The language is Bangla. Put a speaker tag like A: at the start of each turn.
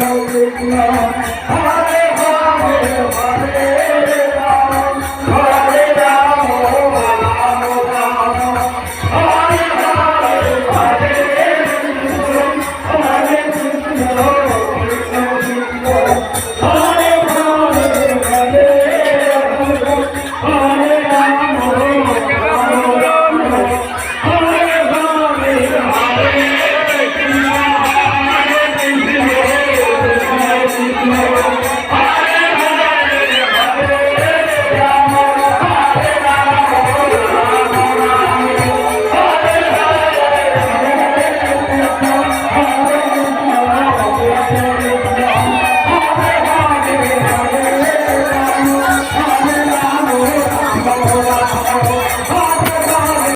A: দেখলাম